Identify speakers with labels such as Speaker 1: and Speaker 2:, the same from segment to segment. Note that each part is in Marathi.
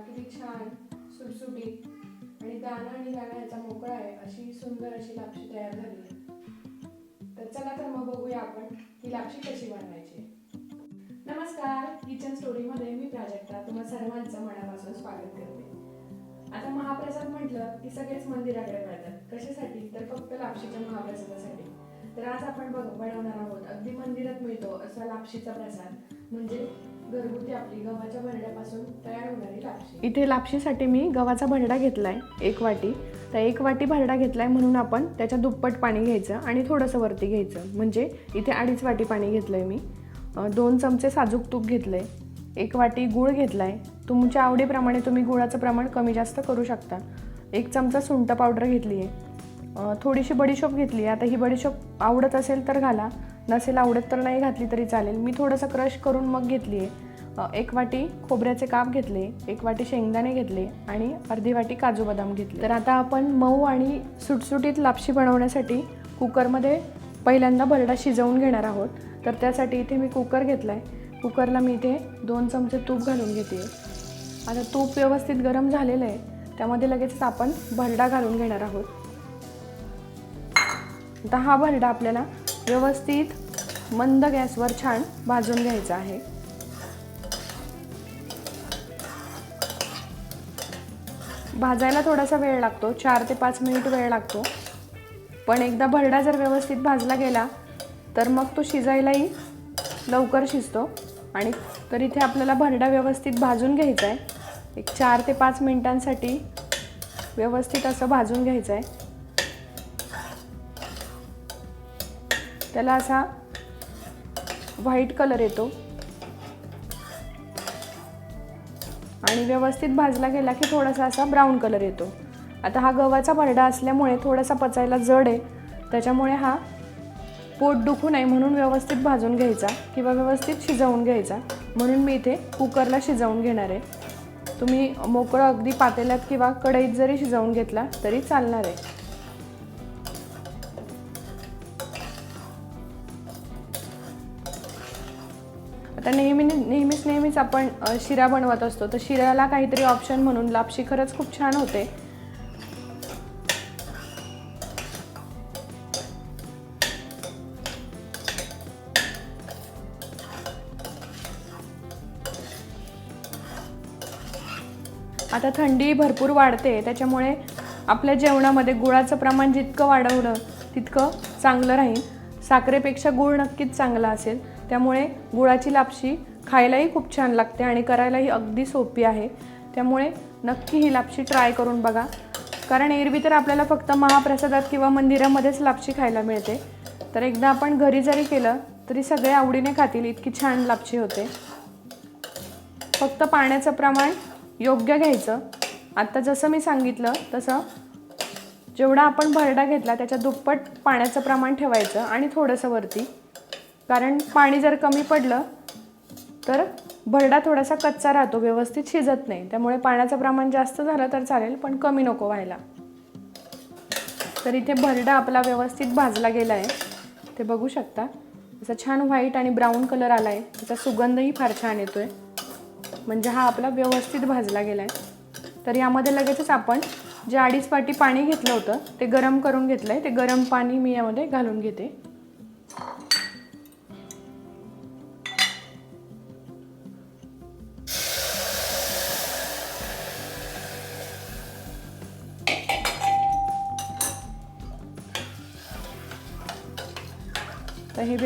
Speaker 1: किती छान सुटसुटीत आणि गाणं आणि गाणं याचा मोकळा आहे अशी सुंदर अशी लापशी तयार झाली आहे. तर चला तर मग बघूया आपण ही लापशी कशी बनवायची नमस्कार किचन स्टोरीमध्ये मी प्राजक्ता तुम्हा सर्वांचं मनापासून स्वागत करते. आता महाप्रसाद म्हटलं की सगळेच मंदिराकडे मिळतात. कशासाठी? तर फक्त लापशीच्या महाप्रसादासाठी. तर आज आपण बघ बनवणार आहोत. अगदी मंदिरात मिळतो असा लापशीचा प्रसाद. म्हणजे घरगुती आपली गव्हाच्या भरड्यापासून तयार होणारी लापशी. इथे लापशीसाठी मी गव्हाचा भरडा घेतलाय एक वाटी. तर एक वाटी भरडा घेतलाय म्हणून आपण त्याच्या दुप्पट पाणी घ्यायचं आणि थोडंसं वरती घ्यायचं. म्हणजे इथे अडीच वाटी पाणी घेतलंय मी. दोन चमचे साजूक तूप घेतलंय. एक वाटी गूळ घेतलाय. तुमच्या आवडीप्रमाणे तुम्ही गुळाचं प्रमाण कमी जास्त करू शकता. एक चमचा सुंठ पावडर घेतली आहे थोडीशी बडीशोप घेतली आहे आता ही बडीशोप आवडत असेल तर घाला. नसेल आवडत तर नाही घातली तरी चालेल. मी थोडंसं क्रश करून मग घेतली आहे एक वाटी खोबऱ्याचे काप घेतले एक वाटी शेंगदाणे घेतले आणि अर्धी वाटी काजू बदाम घेतले. तर आता आपण मऊ आणि सुटसुटीत लापशी बनवण्यासाठी कुकरमध्ये पहिल्यांदा भरडा शिजवून घेणार आहोत. तर त्यासाठी इथे मी कुकर घेतला आहे कुकरला मी इथे दोन चमचे तूप घालून घेते. आता तूप व्यवस्थित गरम झालेलं आहे. त्यामध्ये लगेचच आपण भरडा घालून घेणार आहोत. आता हा भरडा आपल्याला व्यवस्थित मंद गॅसवर छान भाजून घ्यायचं आहे. भाजायला थोडासा वेळ लागतो चार ते पाच मिनिट वेळ लागतो. पण एकदा भरडा जर व्यवस्थित भाजला गेला तर मग तो शिजायलाही लवकर शिजतो. आणि तर इथे आपल्याला भरडा व्यवस्थित भाजून घ्यायचा आहे. एक चार ते पाच मिनिटांसाठी व्यवस्थित असं भाजून घ्यायचं आहे. त्याला असा व्हाईट कलर येतो. आणि व्यवस्थित भाजला गेला की थोडासा असा ब्राऊन कलर येतो. आता हा गव्हाचा भरडा असल्यामुळे थोडासा पचायला जड आहे. त्याच्यामुळे हा पोट दुखू नये म्हणून व्यवस्थित भाजून घ्यायचा किंवा व्यवस्थित शिजवून घ्यायचा. म्हणून मी इथे कुकरला शिजवून घेणार आहे. तुम्ही मोकळं अगदी पातेल्यात किंवा कढईत जरी शिजवून घेतला तरी चालणार आहे. आता नेहमी नेहमीच नेहमीच आपण शिरा बनवत असतो. तर शिऱ्याला काहीतरी ऑप्शन म्हणून लापशी खरंच खूप छान होते. आता थंडी भरपूर वाढते त्याच्यामुळे आपल्या जेवणामध्ये गुळाचं प्रमाण जितकं वाढवलं तितकं चांगलं राहील. साखरेपेक्षा गुळ नक्कीच चांगला असेल. त्यामुळे गुळाची लापशी खायलाही खूप छान लागते आणि करायलाही अगदी सोपी आहे. त्यामुळे नक्की ही लापशी ट्राय करून बघा. कारण एरवी तर आपल्याला फक्त महाप्रसादात किंवा मंदिरामध्येच लापशी खायला मिळते. तर एकदा आपण घरी जरी केलं तरी सगळे आवडीने खातील इतकी छान लापशी होते. फक्त पाण्याचं प्रमाण योग्य घ्यायचं. आत्ता जसं मी सांगितलं तसं जेवढा आपण भरडा घेतला त्याच्या दुप्पट पाण्याचं प्रमाण ठेवायचं आणि थोडंसं वरती. कारण पाणी जर कमी पडलं तर भरडा थोडासा कच्चा राहतो व्यवस्थित शिजत नाही. त्यामुळे पाण्याचं प्रमाण जास्त झालं तर चालेल पण कमी नको व्हायला. तर इथे भरडा आपला व्यवस्थित भाजला गेला आहे ते बघू शकता. असा छान व्हाईट आणि ब्राऊन कलर आला आहे त्याचा सुगंधही फार छान येतो आहे म्हणजे हा आपला व्यवस्थित भाजला गेला आहे तर यामध्ये लगेचच आपण जे अडीच वाटी पाणी घेतलं होतं ते गरम करून घेतलं आहे ते गरम पाणी मी यामध्ये घालून घेते.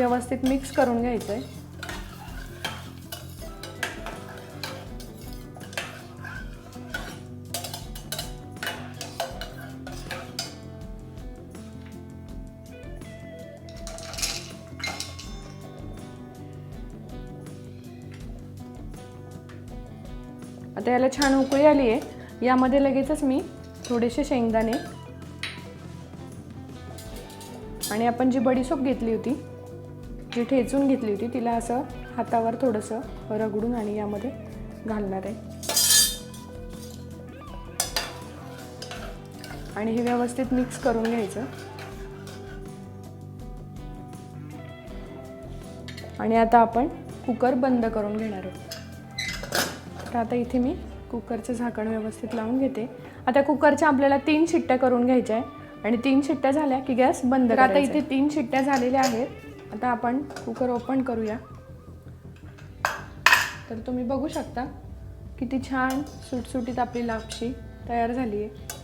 Speaker 1: व्यवस्थित मिक्स करून घ्यायचं आहे आता याला छान उकळी आली आहे. यामध्ये लगेचच मी थोडेसे शेंगदाणे आणि आपण जी बडीसोप घेतली होती जी ठेचून घेतली होती. तिला असं हातावर थोडंसं रगडून आणि यामध्ये घालणार आहे. आणि हे व्यवस्थित मिक्स करून घ्यायचं. आणि आता आपण कुकर बंद करून घेणार आहोत. तर आता इथे मी कुकरचं झाकण व्यवस्थित लावून घेते. आता कुकरच्या आपल्याला तीन शिट्ट्या करून घ्यायच्या आहे आणि तीन शिट्ट्या झाल्या की गॅस बंद आता इथे तीन शिट्ट्या झालेल्या आहेत. आता आपण कुकर ओपन करूया. तर तुम्ही बघू शकता किती छान सुटसुटीत आपली लापशी तयार झाली आहे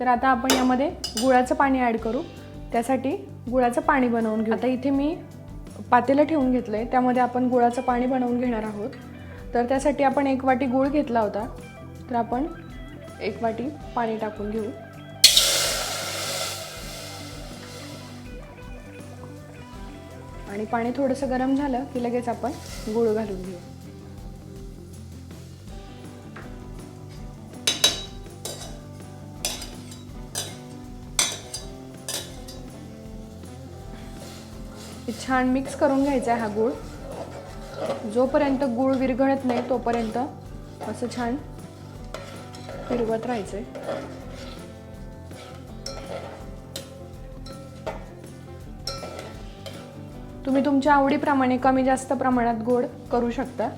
Speaker 1: तर आता आपण यामध्ये गुळाचं पाणी ॲड करू. त्यासाठी गुळाचं पाणी बनवून घेऊ. आता इथे मी पातेलं ठेवून घेतलं आहे त्यामध्ये आपण गुळाचं पाणी बनवून घेणार आहोत. तर त्यासाठी आपण एक वाटी गूळ घेतला होता. तर आपण एक वाटी पाणी टाकून घेऊ. आणि पाणी थोडंसं गरम झालं की लगेच आपण गूळ घालून घेऊ. छान मिक्स करून घ्यायचा आहे हा गूळ. जोपर्यंत गूळ विरघळत नाही तोपर्यंत असं छान फिरवत राहायचंय. तुम्ही तुमच्या आवडीप्रमाणे कमी जास्त प्रमाणात गोड करू शकता.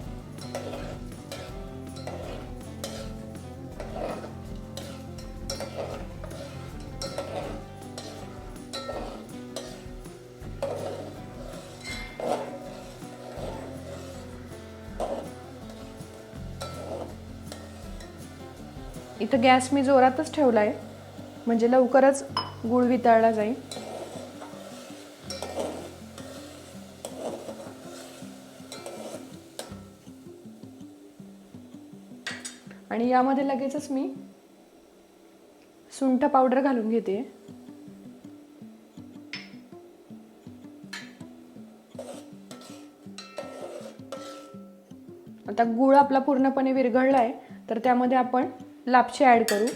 Speaker 1: इथं गॅस मी जोरातच ठेवला आहे म्हणजे लवकरच गुळ वितळला जाईल. आणि यामध्ये लगेचच मी सुंठ पावडर घालून घेते. आता गूळ आपला पूर्णपणे विरघळला आहे तर त्यामध्ये आपण लापशी ॲड करू.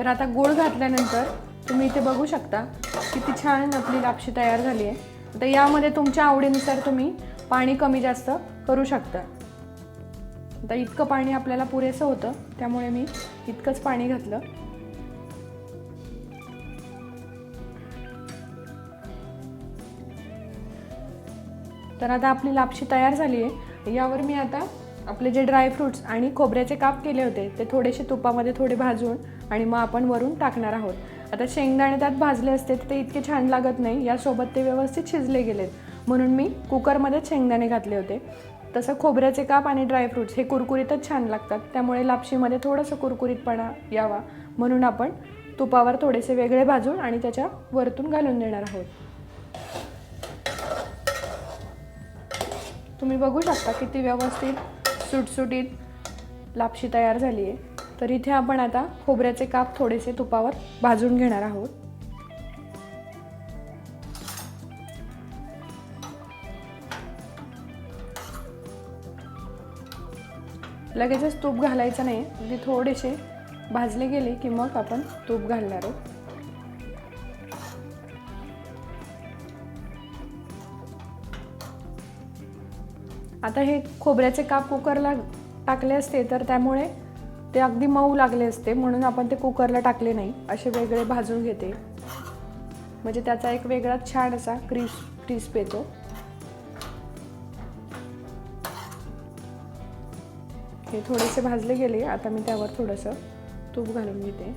Speaker 1: तर आता गूळ घातल्यानंतर तुम्ही इथे बघू शकता किती छान आपली लापशी तयार झाली आहे. आता यामध्ये तुमच्या आवडीनुसार तुम्ही पाणी कमी जास्त करू शकता. आता इतकं पाणी आपल्याला पुरेसं होतं त्यामुळे मी इतकंच पाणी घातलं. तर आता आपली लापशी तयार झाली आहे. यावर मी आता आपले जे ड्रायफ्रुट्स आणि खोबऱ्याचे काप केले होते ते थोडेसे तुपामध्ये थोडे भाजून आणि मग आपण वरून टाकणार आहोत. आता शेंगदाणे त्यात भाजले असते तर ते इतके छान लागत नाही यासोबत ते व्यवस्थित शिजले गेलेत. म्हणून मी कुकरमध्येच शेंगदाणे घातले होते. तसं खोबऱ्याचे काप आणि ड्रायफ्रूट्स हे कुरकुरीतच छान लागतात. त्यामुळे लापशीमध्ये थोडंसं कुरकुरीतपणा यावा. म्हणून आपण तुपावर थोडेसे वेगळे भाजून आणि त्याच्या वरतून घालून देणार आहोत. तुम्ही बघू शकता किती व्यवस्थित सुटसुटीत लापशी तयार झाली आहे तर इथे आपण आता खोबऱ्याचे काप थोडेसे तुपावर भाजून घेणार आहोत. लगेचच तूप घालायचं नाही अगदी थोडेसे भाजले गेले की मग आपण तूप घालणार आहोत. आता हे खोबऱ्याचे काप कुकरला टाकले असते तर त्यामुळे ते अगदी मऊ लागले असते म्हणून आपण ते कुकरला टाकले नाही. असे वेगळे भाजून घेते. म्हणजे त्याचा एक वेगळाच छान असा क्रिस क्रिस्प येतो. हे थोडेसे भाजले गेले आता मी त्यावर थोडंसं तूप घालून घेते.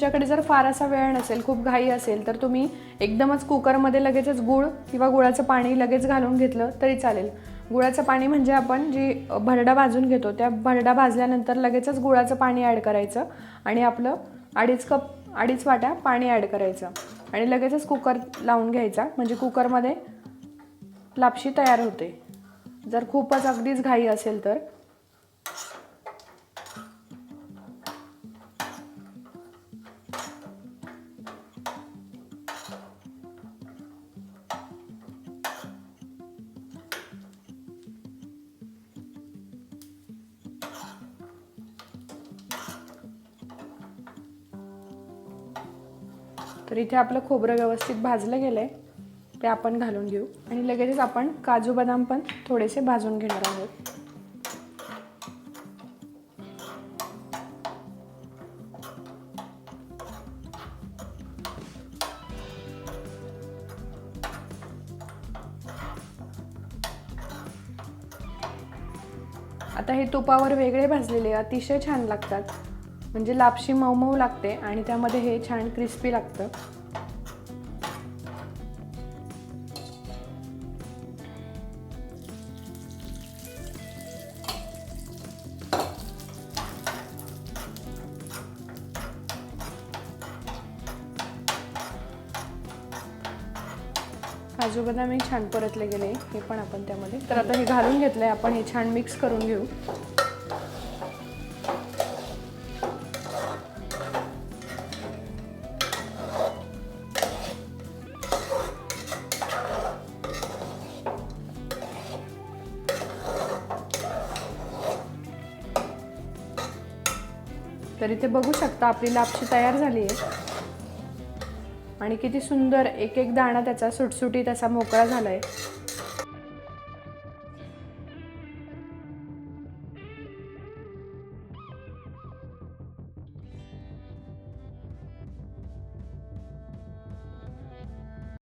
Speaker 1: तुमच्याकडे जर फार असा वेळ नसेल खूप घाई असेल तर तुम्ही एकदमच कुकरमध्ये लगेचच गूळ किंवा गुळाचं पाणी लगेच घालून घेतलं तरी चालेल. गुळाचं पाणी म्हणजे आपण जी भरडा भाजून घेतो त्या भरडा भाजल्यानंतर लगेचच गुळाचं पाणी ॲड करायचं आणि आपलं अडीच कप अडीच वाट्या पाणी ॲड करायचं आणि लगेचच कुकर लावून घ्यायचा म्हणजे कुकरमध्ये लापशी तयार होते. जर खूपच अगदीच घाई असेल तर इथे आपलं खोबरं व्यवस्थित भाजलं गेलं आहे ते आपण घालून घेऊ. आणि लगेचच आपण काजू बदाम पण थोडेसे भाजून घेणार आहोत. आता हे तुपावर वेगळे भाजलेले अतिशय छान लागतात. म्हणजे लापशी मऊ मऊ लागते आणि त्यामध्ये हे छान क्रिस्पी लागतं. काजू बदाम हे छान परतले गेले. हे पण आपण त्यामध्ये. तर आता हे घालून घेतलंय. आपण हे छान मिक्स करून घेऊ. तर इथे बघू शकता आपली लापशी तयार झाली आहे. आणि किती सुंदर एक एक दाणा त्याचा सुटसुटीत असा मोकळा झाला आहे